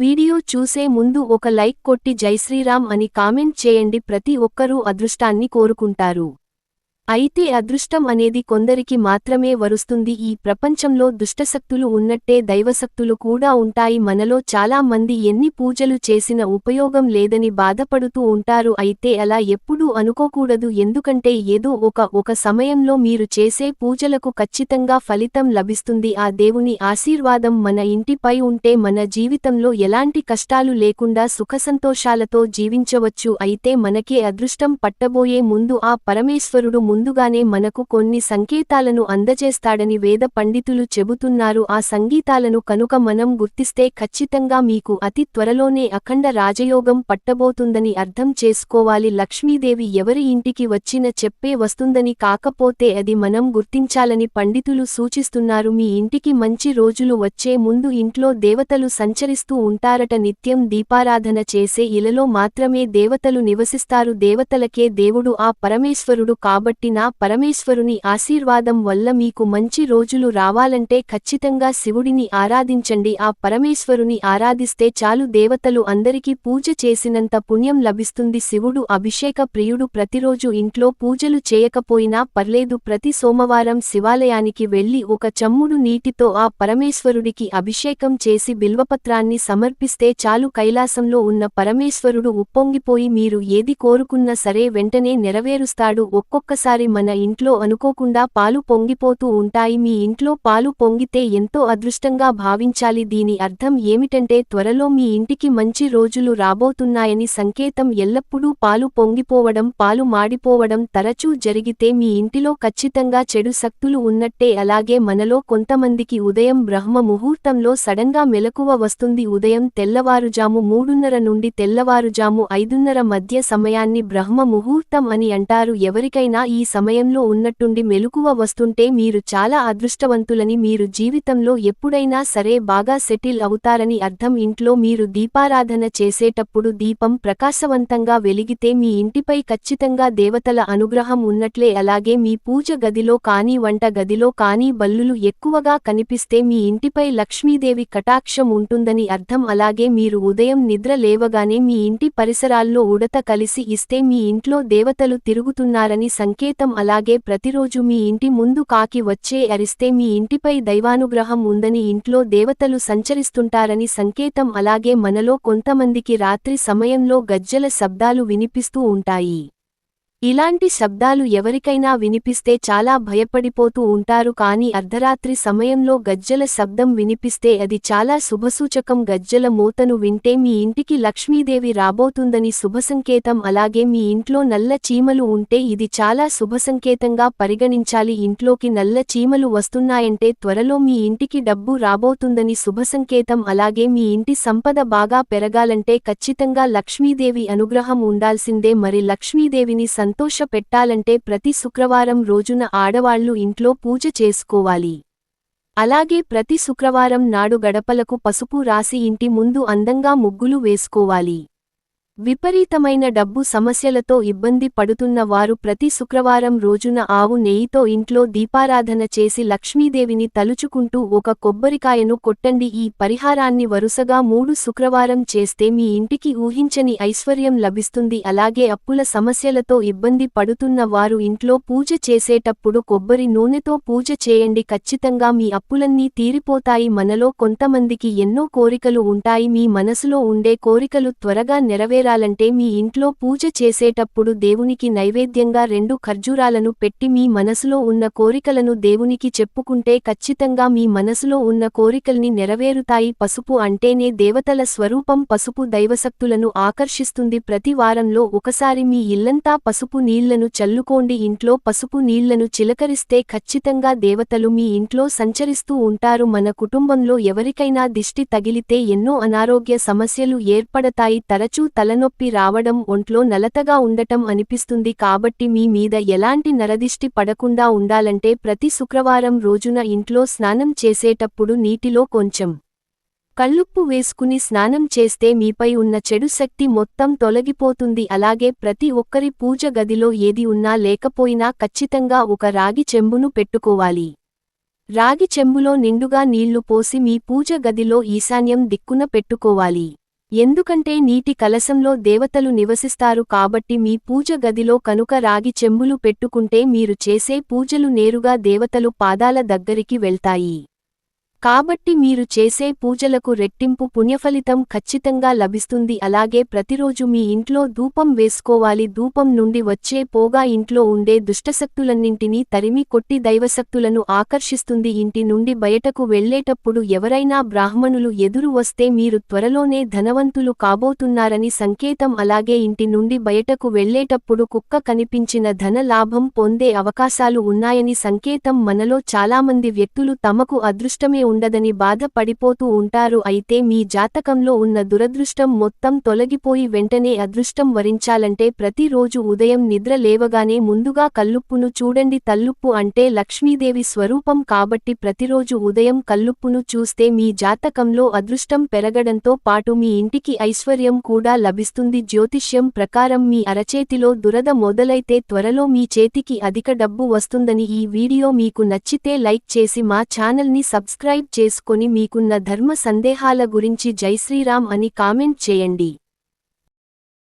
Video చూసే ముందు ఒక లైక్ కొట్టి జైశ్రీరామ్ అని కామెంట్ చేయండి. ప్రతి ఒక్కరూ అదృష్టాన్ని కోరుకుంటారు. అయితే అదృష్టం అనేది కొందరికి మాత్రమే వరుస్తుంది. ఈ ప్రపంచంలో దుష్టశక్తులు ఉన్నట్టే దైవశక్తులు కూడా ఉంటాయి. మనలో చాలా మంది ఎన్ని పూజలు చేసిన ఉపయోగం లేదని బాధపడుతూ ఉంటారు. అయితే అలా ఎప్పుడూ అనుకోకూడదు. ఎందుకంటే ఏదో ఒక ఒక సమయంలో మీరు చేసే పూజలకు ఖచ్చితంగా ఫలితం లభిస్తుంది. ఆ దేవుని ఆశీర్వాదం మన ఇంటిపై ఉంటే మన జీవితంలో ఎలాంటి కష్టాలు లేకుండా సుఖసంతోషాలతో జీవించవచ్చు. అయితే మనకే అదృష్టం పట్టబోయే ముందు ఆ పరమేశ్వరుడు ముందుగానే మనకు కొన్ని సంకేతాలను అందజేస్తాడని వేద పండితులు చెబుతున్నారు. ఆ సంగీతాలను కనుక మనం గుర్తిస్తే ఖచ్చితంగా మీకు అతి త్వరలోనే అఖండ రాజయోగం పట్టబోతుందని అర్థం చేసుకోవాలి. లక్ష్మీదేవి ఎవరి ఇంటికి వచ్చిన చెప్పే వస్తుందని కాకపోతే అది మనం గుర్తించాలని పండితులు సూచిస్తున్నారు. మీ ఇంటికి మంచి రోజులు వచ్చే ముందు ఇంట్లో దేవతలు సంచరిస్తూ ఉంటారట. నిత్యం దీపారాధన చేసే ఇలలో మాత్రమే దేవతలు నివసిస్తారు. దేవతలకే దేవుడు ఆ పరమేశ్వరుడు కాబట్టి పెట్టినా పరమేశ్వరుని ఆశీర్వాదం వల్ల మీకు మంచి రోజులు రావాలంటే ఖచ్చితంగా శివుడిని ఆరాధించండి. ఆ పరమేశ్వరుని ఆరాధిస్తే చాలు దేవతలు అందరికీ పూజ చేసినంత పుణ్యం లభిస్తుంది. శివుడు అభిషేక ప్రియుడు ప్రతిరోజు ఇంట్లో పూజలు చేయకపోయినా పర్లేదు. ప్రతి సోమవారం శివాలయానికి వెళ్ళి ఒక చమ్ముడు నీటితో ఆ పరమేశ్వరుడికి అభిషేకం చేసి బిల్వపత్రాన్ని సమర్పిస్తే చాలు. కైలాసంలో ఉన్న పరమేశ్వరుడు ఉప్పొంగిపోయి మీరు ఏది కోరుకున్నా సరే వెంటనే నెరవేరుస్తాడు. ఒక్కొక్కసారి మన ఇంట్లో అనుకోకుండా పాలు పొంగిపోతూ ఉంటాయి. మీ ఇంట్లో పాలు పొంగితే ఎంతో అదృష్టంగా భావించాలి. దీని అర్థం ఏమిటంటే త్వరలో మీ ఇంటికి మంచి రోజులు రాబోతున్నాయని సంకేతం. ఎల్లప్పుడూ పాలు పొంగిపోవడం పాలు మాడిపోవడం తరచూ జరిగితే మీ ఇంటిలో ఖచ్చితంగా చెడు శక్తులు ఉన్నట్టే. అలాగే మనలో కొంతమందికి ఉదయం బ్రహ్మ ముహూర్తంలో సడన్గా మెలకువ వస్తుంది. ఉదయం తెల్లవారుజాము మూడున్నర నుండి తెల్లవారుజాము ఐదున్నర మధ్య సమయాన్ని బ్రహ్మ ముహూర్తం అని అంటారు. ఎవరికైనా ఈ సమయంలో ఉన్నట్టుండి మెలకువ వస్తుంటే మీరు చాలా అదృష్టవంతులని మీరు జీవితంలో ఎప్పుడైనా సరే బాగా సెటిల్ అవుతారని అర్థం. ఇంట్లో మీరు దీపారాధన చేసేటప్పుడు దీపం ప్రకాశవంతంగా వెలిగితే మీ ఇంటిపై ఖచ్చితంగా దేవతల అనుగ్రహం ఉన్నట్లే. అలాగే మీ పూజ గదిలో కానీ వంట గదిలో కానీ బల్లులు ఎక్కువగా కనిపిస్తే మీ ఇంటిపై లక్ష్మీదేవి కటాక్షం ఉంటుందని అర్థం. అలాగే మీరు ఉదయం నిద్ర లేవగానే మీ ఇంటి పరిసరాల్లో ఉడత కలిసి ఇస్తే మీ ఇంట్లో దేవతలు తిరుగుతున్నారని సంకేతం అలాగే ప్రతిరోజు మీ ఇంటి ముందు కాకి వచ్చే అరిస్తే మీ ఇంటిపై దైవానుగ్రహం ఉందని ఇంట్లో దేవతలు సంచరిస్తుంటారని సంకేతం అలాగే మనలో కొంతమందికి రాత్రి సమయంలో గజ్జల శబ్దాలు వినిపిస్తూ ఉంటాయి. ఇలాంటి శబ్దాలు ఎవరికైనా వినిపిస్తే చాలా భయపడిపోతూ ఉంటారు కాని అర్ధరాత్రి సమయంలో గజ్జల శబ్దం వినిపిస్తే అది చాలా శుభసూచకం. గజ్జల మూతను వింటే మీ ఇంటికి లక్ష్మీదేవి రాబోతుందని శుభసంకేతం. అలాగే మీ ఇంట్లో నల్ల చీమలు ఉంటే ఇది చాలా శుభసంకేతంగా పరిగణించాలి. ఇంట్లోకి నల్ల చీమలు వస్తున్నాయంటే త్వరలో మీ ఇంటికి డబ్బు రాబోతుందని శుభసంకేతం. అలాగే మీ ఇంటి సంపద బాగా పెరగాలంటే ఖచ్చితంగా లక్ష్మీదేవి అనుగ్రహం ఉండాల్సిందే. మరి లక్ష్మీదేవిని సంతోష పెట్టాలంటే ప్రతి శుక్రవారం రోజున ఆడవాళ్ళు ఇంట్లో పూజ చేసుకోవాలి. అలాగే ప్రతి శుక్రవారం నాడు గడపలకు పసుపు రాసి ఇంటి ముందు అందంగా ముగ్గులు వేసుకోవాలి. విపరీతమైన డబ్బు సమస్యలతో ఇబ్బంది పడుతున్న వారు ప్రతి శుక్రవారం రోజున ఆవు నెయ్యితో ఇంట్లో దీపారాధన చేసి లక్ష్మీదేవిని తలుచుకుంటూ ఒక కొబ్బరికాయను కొట్టండి. ఈ పరిహారాన్ని వరుసగా మూడు శుక్రవారం చేస్తే మీ ఇంటికి ఊహించని ఐశ్వర్యం లభిస్తుంది. అలాగే అప్పుల సమస్యలతో ఇబ్బంది పడుతున్న వారు ఇంట్లో పూజ చేసేటప్పుడు కొబ్బరి నూనెతో పూజ చేయండి. ఖచ్చితంగా మీ అప్పులన్నీ తీరిపోతాయి. మనలో కొంతమందికి ఎన్నో కోరికలు ఉంటాయి. మీ మనసులో ఉండే కోరికలు త్వరగా నెరవేర నెరవేరాలంటే మీ ఇంట్లో పూజ చేసేటప్పుడు దేవునికి నైవేద్యంగా రెండు ఖర్జూరాలను పెట్టి మీ మనసులో ఉన్న కోరికలను దేవునికి చెప్పుకుంటే ఖచ్చితంగా మీ మనసులో ఉన్న కోరికల్ని నెరవేరుతాయి. పసుపు అంటేనే దేవతల స్వరూపం. పసుపు దైవశక్తులను ఆకర్షిస్తుంది. ప్రతి వారంలో ఒకసారి మీ ఇల్లంతా పసుపు నీళ్ళను చల్లుకోండి. ఇంట్లో పసుపు నీళ్ళను చిలకరిస్తే ఖచ్చితంగా దేవతలు మీ ఇంట్లో సంచరిస్తూ ఉంటారు. మన కుటుంబంలో ఎవరికైనా దిష్టి తగిలితే ఎన్నో అనారోగ్య సమస్యలు ఏర్పడతాయి. తరచూ తల తలనొప్పి రావడం ఒంట్లో నలతగా ఉండటం అనిపిస్తుంది కాబట్టి మీ మీద ఎలాంటి నరదిష్టి పడకుండా ఉండాలంటే ప్రతి శుక్రవారం రోజున ఇంట్లో స్నానం చేసేటప్పుడు నీటిలో కొంచెం కళ్ళుప్పు వేసుకుని స్నానం చేస్తే మీపై ఉన్న చెడు శక్తి మొత్తం తొలగిపోతుంది. అలాగే ప్రతి ఒక్కరి పూజ గదిలో ఏది ఉన్నా లేకపోయినా ఖచ్చితంగా ఒక రాగి చెంబును పెట్టుకోవాలి. రాగి చెంబులో నిండుగా నీళ్ళు పోసి మీ పూజ గదిలో ఈశాన్యం దిక్కున పెట్టుకోవాలి. ఎందుకంటే నీటి కలశంలో దేవతలు నివసిస్తారు కాబట్టి మీ పూజ గదిలో కనుక రాగి చెంబులు పెట్టుకుంటే మీరు చేసే పూజలు నేరుగా దేవతలు పాదాల దగ్గరికి వెళ్తాయి. కాబట్టి మీరు చేసే పూజలకు రెట్టింపు పుణ్యఫలితం ఖచ్చితంగా లభిస్తుంది. అలాగే ప్రతిరోజు మీ ఇంట్లో ధూపం వేసుకోవాలి. ధూపం నుండి వచ్చే పోగా ఇంట్లో ఉండే దుష్టశక్తులన్నింటినీ తరిమి కొట్టి దైవశక్తులను ఆకర్షిస్తుంది. ఇంటి నుండి బయటకు వెళ్ళేటప్పుడు ఎవరైనా బ్రాహ్మణులు ఎదురు వస్తే మీరు త్వరలోనే ధనవంతులు కాబోతున్నారని సంకేతం. అలాగే ఇంటి నుండి బయటకు వెళ్ళేటప్పుడు కుక్క కనిపించిన ధన లాభం పొందే అవకాశాలు ఉన్నాయని సంకేతం. మనలో చాలామంది వ్యక్తులు తమకు అదృష్టమే ఉండదని బాధపడిపోతూ ఉంటారు. అయితే మీ జాతకంలో ఉన్న దురదృష్టం మొత్తం తొలగిపోయి వెంటనే అదృష్టం వరించాలంటే ప్రతిరోజు ఉదయం నిద్ర లేవగానే ముందుగా కల్లుప్పును చూడండి. తల్లుప్పు అంటే లక్ష్మీదేవి స్వరూపం కాబట్టి ప్రతిరోజు ఉదయం కల్లుప్పును చూస్తే మీ జాతకంలో అదృష్టం పెరగడంతో పాటు మీ ఇంటికి ఐశ్వర్యం కూడా లభిస్తుంది. జ్యోతిష్యం ప్రకారం మీ అరచేతిలో దురద మొదలైతే త్వరలో మీ చేతికి అధిక డబ్బు వస్తుందని ఈ వీడియో మీకు నచ్చితే లైక్ చేసి మా ఛానల్ని సబ్స్క్రైబ్ చేసుకొని మీకున్న ధర్మ సందేహాల గురించి జై శ్రీరామ్ అని కామెంట్ చేయండి.